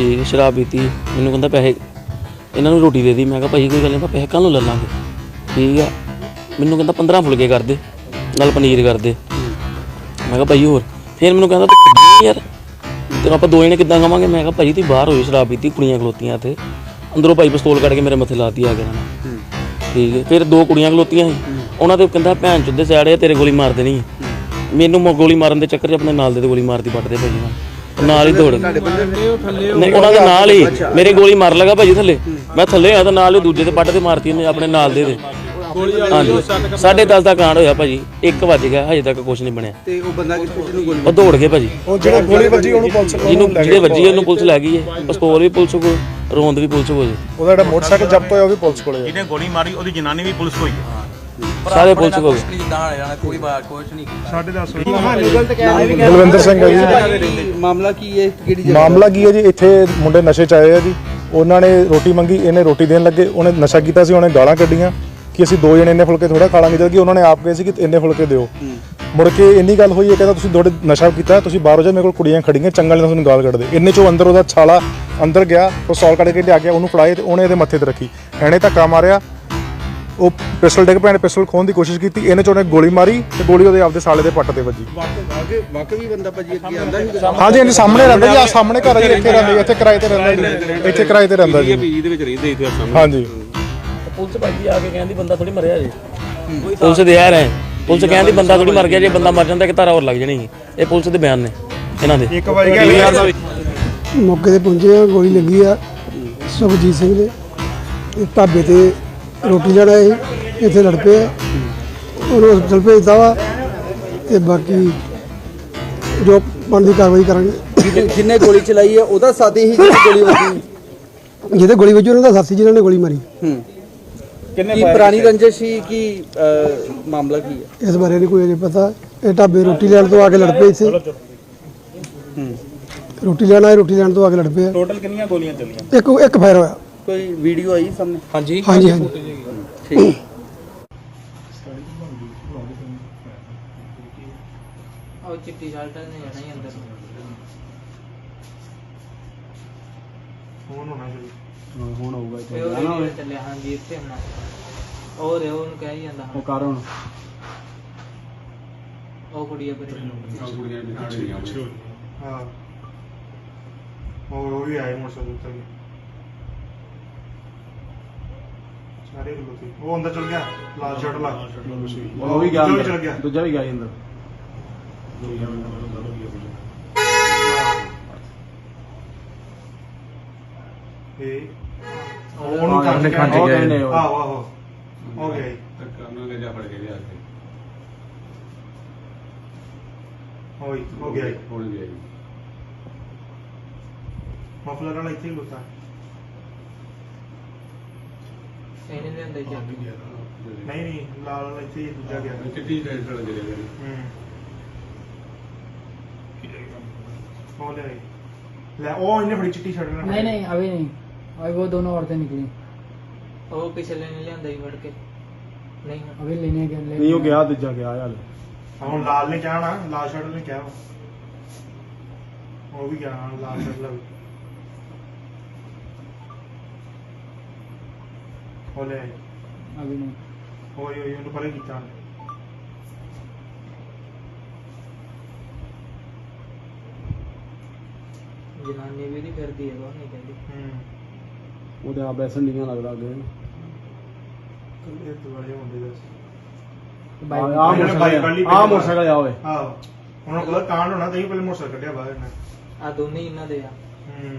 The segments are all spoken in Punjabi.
ਠੀਕ ਸ਼ਰਾਬ ਪੀਤੀ, ਮੈਨੂੰ ਕਹਿੰਦਾ ਪੈਸੇ, ਇਹਨਾਂ ਨੂੰ ਰੋਟੀ ਦੇ ਦੀ। ਮੈਂ ਕਿਹਾ ਭਾਈ ਕੋਈ ਗੱਲ ਨਹੀਂ, ਆਪਾਂ ਪੈਸੇ ਕੱਲ ਨੂੰ ਲੈ ਲਾਂਗੇ। ਠੀਕ ਆ। ਮੈਨੂੰ ਕਹਿੰਦਾ 15 ਫੁਲਕੇ ਕਰ ਦੇ, ਨਾਲ ਪਨੀਰ ਕਰ ਦੇ। ਮੈਂ ਕਿਹਾ ਭਾਈ ਹੋਰ, ਫਿਰ ਮੈਨੂੰ ਕਹਿੰਦਾ ਤੂੰ ਯਾਰ? ਤੇ ਆਪਾਂ ਦੋ ਜਣੇ ਕਿੱਦਾਂ ਖਾਵਾਂਗੇ? ਮੈਂ ਕਿਹਾ ਭਾਈ ਤੁਸੀਂ ਬਾਹਰ ਹੋਈ ਸ਼ਰਾਬ ਪੀਤੀ, ਕੁੜੀਆਂ ਖਲੋਤੀਆਂ ਤੇ ਅੰਦਰੋਂ ਭਾਈ ਪਿਸਤੌਲ ਕੱਢ ਕੇ ਮੇਰੇ ਮੱਥੇ ਲਾਤੀ ਆ ਕੇ ਇਹਨਾਂ ਠੀਕ ਹੈ ਫਿਰ ਦੋ ਕੁੜੀਆਂ ਖਲੋਤੀਆਂ ਸੀ। ਉਹਨਾਂ ਦੇ ਕਹਿੰਦਾ, ਭੈਣ ਚੁੱਦੇ ਸਾੜੇ ਤੇਰੇ ਗੋਲੀ ਮਾਰ ਦੇਣੀ ਮੈਨੂੰ ਮ- ਗੋਲੀ ਮਾਰਨ ਦੇ ਚੱਕਰ 'ਚ ਆਪਣੇ ਨਾਲ ਦੇ ਗੋਲੀ ਮਾਰਦੀ ਪੱਟਦੇ ਭਾਜੀ ਨਾਲ ਨਾਲ ਹੀ ਦੌੜ ਨਹੀਂ ਉਹਨਾਂ ਦੇ ਨਾਲ ਹੀ। ਮੇਰੇ ਗੋਲੀ ਮਾਰ ਲਗਾ ਭਾਜੀ ਥੱਲੇ। ਮੈਂ ਥੱਲੇ ਆ ਤਾਂ ਨਾਲ ਹੀ ਦੂਜੇ ਤੇ ਪੱਟ ਤੇ ਮਾਰਤੀ ਉਹਨੇ ਆਪਣੇ ਨਾਲ ਦੇ ਦੇ ਹਾਂਜੀ। ਸਾਢੇ 10 ਦਾ। ਕਾਂਡ ਹੋਇਆ ਭਾਜੀ 1 ਵਜ ਗਿਆ ਹਜੇ ਤੱਕ ਕੁਝ ਨਹੀਂ ਬਣਿਆ। ਤੇ ਉਹ ਬੰਦਾ ਕਿੱਥੇ ਜਿਹਨੂੰ ਗੋਲੀ ਉਹ ਦੌੜ ਗਏ ਭਾਜੀ ਉਹ ਜਿਹੜਾ ਗੋਲੀ ਵੱਜੀ ਉਹਨੂੰ ਪੁਲਿਸ ਕੋਲ ਜਿਹਨੂੰ ਜਿਹੜੇ ਵੱਜੀ ਉਹਨੂੰ ਪੁਲਿਸ ਲੈ ਗਈ ਹੈ। ਪਿਸਤੌਲ ਵੀ ਪੁਲਿਸ ਕੋਲ ਰੋਂਦ ਵੀ ਪੁਲਿਸ ਕੋਲ। ਉਹਦਾ ਜਿਹੜਾ ਮੋਟਰਸਾਈਕਲ ਜ਼ਬਤ ਹੋਇਆ ਉਹ ਵੀ ਪੁਲਿਸ ਕੋਲੇ ਹੈ ਜਿਹਨੇ ਗੋਲੀ ਮਾਰੀ ਉਹਦੀ ਜਨਾਨੀ ਵੀ ਪੁਲਿਸ ਕੋਲ ਹੀ ਹੈ। ਸਾਰੇ ਪੁਲਿਸ ਕੋਲ। ਬਲਵਿੰਦਰ ਸਿੰਘ ਹੈ ਜੀ। ਮਾਮਲਾ ਕੀ ਹੈ? ਕਿਹੜੀ ਜਗ੍ਹਾ ਮਾਮਲਾ ਕੀ ਹੈ ਜੀ? ਇੱਥੇ ਮੁੰਡੇ ਨਸ਼ੇ ਚ ਆਏ ਆ ਜੀ। ਉਹਨਾਂ ਨੇ ਰੋਟੀ ਮੰਗੀ ਇਹਨੇ ਰੋਟੀ ਦੇਣ ਲੱਗੇ। ਉਹਨੇ ਨਸ਼ਾ ਕੀਤਾ ਸੀ ਉਹਨੇ ਗਾਲਾਂ ਕੱਢੀਆਂ ਕਿ ਅਸੀਂ ਦੋ ਜਣੇ ਇੰਨੇ ਫੁਲਕੇ ਥੋੜਾ ਖਾ ਲਾਂਗੇ ਜਦ ਕਿ ਉਹਨਾਂ ਨੇ ਆਪ ਕਹੇ ਸੀ ਕਿ ਇੰਨੇ ਫੁਲਕੇ ਦਿਓ। ਮੁੜ ਕੇ ਇੰਨੀ ਗੱਲ ਹੋਈ ਹੈ ਕਹਿੰਦਾ ਤੁਸੀਂ ਥੋੜੇ ਨਸ਼ਾ ਕੀਤਾ ਤੁਸੀਂ ਬਾਹਰੋਂ ਜਾ ਮੇਰੇ ਕੋਲ ਕੁੜੀਆਂ ਖੜੀਆਂ ਚੰਗਾ ਨੇ ਤੁਹਾਨੂੰ ਗਾਲ ਕੱਢਦੇ। ਇੰਨੇ ਚੋਂ ਅੰਦਰ ਉਹਦਾ ਛਾਲਾ ਅੰਦਰ ਗਿਆ ਉਹ ਸੌਲ ਕੱਢ ਕੇ ਲਿਆ ਗਿਆ ਉਹਨੂੰ ਫੜਾਏ ਤੇ ਉਹਨੇ ਇਹਦੇ ਮੱਥੇ ਤੇ ਰੱਖੀ। ਐਣੇ ਧੱਕਾ ਮਾਰਿਆ ਉਹ ਪਿਸਟਲ ਡਿੱਗ ਪਿਆ ਨੇ ਪਿਸਟਲ ਖੋਣ ਦੀ ਕੋਸ਼ਿਸ਼ ਕੀਤੀ ਇਹਨੇ ਚੋਂ ਉਹਨੇ ਗੋਲੀ ਮਾਰੀ ਤੇ ਗੋਲੀ ਉਹਦੇ ਆਪਦੇ ਸਾਲੇ ਦੇ ਪੱਟ ਤੇ ਵੱਜੀ। ਵਾਕੇ ਵਾਕੇ ਵੀ ਬੰਦਾ ਭਾਜੀ ਅੱਗੇ ਆਂਦਾ ਸੀ ਹਾਂਜੀ ਹਾਂਜੀ ਸਾਹਮਣੇ ਰਹਿੰਦਾ ਜੀ ਆ ਸਾਹਮਣੇ ਘਰ ਜੀ ਇੱਥੇ ਰਹਿੰਦਾ ਜੀ ਇੱਥੇ ਕਿਰਾਏ ਤੇ ਰਹਿੰਦਾ ਜੀ ਇੱਥੇ ਕਿਰਾਏ ਤੇ ਰਹਿੰਦਾ ਜੀ। ਇਹਦੇ ਵਿੱਚ ਰਹਿੰਦੇ ਇੱਥੇ ਹਾਂਜੀ। ਪੁਲਿਸ ਭਾਜੀ ਆ ਕੇ ਕਹਿੰਦੀ ਬੰਦਾ ਥੋੜੀ ਮਰਿਆ ਜੀ। ਪੁਲਿਸ ਦੇ ਪੁਲਿਸ ਕਹਿੰਦੀ ਬੰਦਾ ਥੋੜੀ ਮਰ ਗਿਆ ਜੇ ਬੰਦਾ ਮਰ ਜਾਂਦਾ ਕਿ ਧਾਰਾ ਹੋਰ ਲੱਗ ਜਾਣੀ। ਇਹ ਪੁਲਿਸ ਦੇ ਬਿਆਨ ਨੇ ਇਹਨਾਂ ਦੇ। ਇੱਕ ਵਾਰੀ ਗਿਆ ਮੌਕੇ ਤੇ ਪਹੁੰਚੇ ਆ ਗੋਲੀ ਲੱਗੀ ਆ ਸੁਖਜੀਤ ਸਿੰਘ ਦੇ ਇਹ ਢਾਬੇ ਤੇ ਰੋਟੀ ਲੈਣ ਆਏ ਸੀ ਇੱਥੇ ਲੜ ਪਏ ਆ। ਉਹਨੂੰ ਹਸਪਤਾਲ ਭੇਜਤਾ ਵਾ ਤੇ ਬਾਕੀ ਜੋ ਬਣਦੀ ਕਾਰਵਾਈ ਕਰਾਂਗੇ। ਜਿਹਨੇ- ਜਿਹਨੇ ਗੋਲੀ ਚਲਾਈ ਹੈ ਉਹਦਾ ਸਾਥੀ ਹੀ ਜਿਹਨੇ ਗੋਲੀ ਵੱਜੀ? ਜਿਹਦੇ ਗੋਲੀ ਵੱਜੀ ਉਹਨਾਂ ਦਾ ਸਾਥੀ ਜਿਨ੍ਹਾਂ ਨੇ ਗੋਲੀ ਮਾਰੀ। ਹੂੰ। ਕੀ ਪੁਰਾਣੀ ਰੰਜਿਸ਼ ਸੀ ਕੀ ਅਹ, ਮਾਮਲਾ ਕੀ ਹੈ ਇਸ ਬਾਰੇ ਨਹੀਂ ਕੋਈ ਅਜੇ ਪਤਾ। ਇਹ ਢਾਬੇ ਰੋਟੀ ਲੈਣ ਤੋਂ ਆ ਕੇ ਲੜ ਪਏ ਇੱਥੇ। ਰੋਟੀ ਲੈਣ ਆਏ ਰੋਟੀ ਲੈਣ ਤੋਂ ਆ ਕੇ ਲੜ ਪਏ ਆ। ਟੋਟਲ ਕਿੰਨੀਆਂ ਗੋਲੀਆਂ ਚੱਲੀਆਂ? ਇੱਕ ਇੱਕ ਫਾਇਰ ਹੋਇਆ। ਕੋਈ ਵੀਡੀਓ ਆਈ ਸਾਹਮਣੇ? ਹਾਂਜੀ। ਹਾਂਜੀ ਹਾਂਜੀ। ਠੀਕ ਉਹ ਚਿੱਟੀ ਸ਼ਰਟ ਨੇ ਜਾਣਾ ਹੀ ਅੰਦਰ। ਹੁਣ ਹੋਊਗਾ ਤੇ ਉਹ ਰੇਡੀਓ ਤੇ ਚੱਲਿਆ ਹਾਂਜੀ ਇੱਥੇ ਹੁਣ। ਉਹ ਰੇ ਉਹਨੂੰ ਕਹਿ ਹੀ ਜਾਂਦਾ ਉਹ ਕਰ ਹੁਣ। ਉਹ ਕੁੜੀ ਆ ਪਰੇ। ਹਾਂ। ਉਹ ਵੀ ਆਏ ਮੋਟਰਸਾਈਕਲ ਤੇ। ਸਾਰੇ ਲੋਕ ਉਹ ਅੰਦਰ ਚਲ ਗਿਆ ਲਾਲ ਸ਼ਰਟ ਲਾ ਉਹ ਵੀ ਗਿਆ ਅੰਦਰ। ਚਲ ਗਿਆ। ਦੂਜਾ ਵੀ ਗਿਆ ਸੀ ਅੰਦਰ। ਇਹ ਉਹਨੂੰ ਹਾਂ, ਕੰਨ ਖੰਡ ਕੇ ਕੇ ਗਏ। ਆਹੋ ਆਹੋ। ਹੋ ਗਿਆ ਜੀ। ਹੋਈ ਹੋ ਗਿਆ ਜੀ। ਮਫਲਰ ਵਾਲਾ ਇੱਥੇ ਹੀ ਲੁੱਟਾ ਇਹਨੇ ਦੇ ਅੰਦਰ ਜਾ ਨਹੀਂ ਨਹੀਂ ਲਾਲ ਵਾਲਾ ਇੱਥੇ ਹੀ ਦੂਜਾ ਗਿਆ ਹੂੰ ਉਹ ਲੈ ਲੈ ਉਹ ਇਹਨੇ ਬੜੀ ਚਿੱਟੀ ਸ਼ਰਟ ਨਾਲ नहीं नहीं अभी नहीं अभी वो दोनों औरतें निकली ਉਹ ਪਿਛਲੇ ਨੇ ਲਿਆਂਦਾ ਹੀ ਵੜ ਕੇ ਨਹੀਂ अभी लेने गए ले ਨਹੀਂ ਉਹ ਗਿਆ ਦੂਜਾ ਗਿਆ ਹਾਲ ਹੁਣ ਲਾਲ ਨੇ ਕਿਹਾ ਨਾ ਲਾਲ ਸ਼ਰਟ ਨੇ ਕਿਹਾ ਵਾ। ਉਹ ਵੀ ਗਿਆ ਨਾਲ ਲਾਲ ਸ਼ਰਟ ਲਾ ਖੋਲਿਆ ਜੀ ਅਗਲੇ ਨੂੰ ਹੋਈ ਹੋਈ ਉਹਨੂੰ ਪਰੇ ਕੀਤਾ ਜਨਾਨੀ ਵੀ ਨਹੀਂ ਕਰਦੀ ਹੈ ਉਹ ਨਹੀਂ ਕਹਿੰਦੀ ਹੂੰ ਉਹਦੇ ਆ ਬੈਸਣ ਨਹੀਂ ਲੱਗਦਾ ਅੱਗੇ ਕੱਲੇ ਦੁਆਲੇ ਹੁੰਦੇ ਦੱਸ ਬਾਈ- ਆ ਬਾਈ- ਮੋਟਰਸਾਈਕਲ ਆ ਮੋਟਰਸਾਈਕਲ ਆ ਓਏ ਆਹ ਹੁਣ ਉਹਦਾ ਕਾਂਡ ਹੋਣਾ ਤਾਂ ਹੀ ਪਹਿਲੇ ਮੋਟਰਸਾਈਕਲ ਕੱਢਿਆ ਬਾਹਰ ਨੇ ਆ ਦੋਨੇ ਹੀ ਇਹਨਾਂ ਦੇ ਆ ਹੂੰ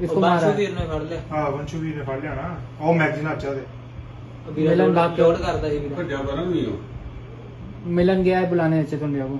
ਇਸ ਲਿਆ। ਨਾ ਉਹ ਮੈਗਜ਼ੀਨ ਆਚਾ ਮਿਲਨ ਮਿਲਣ ਗਿਆ ਬੁਲਾਣੇ ਅੱਛੇ ਤੋਂ ਲਿਆ ਉਹ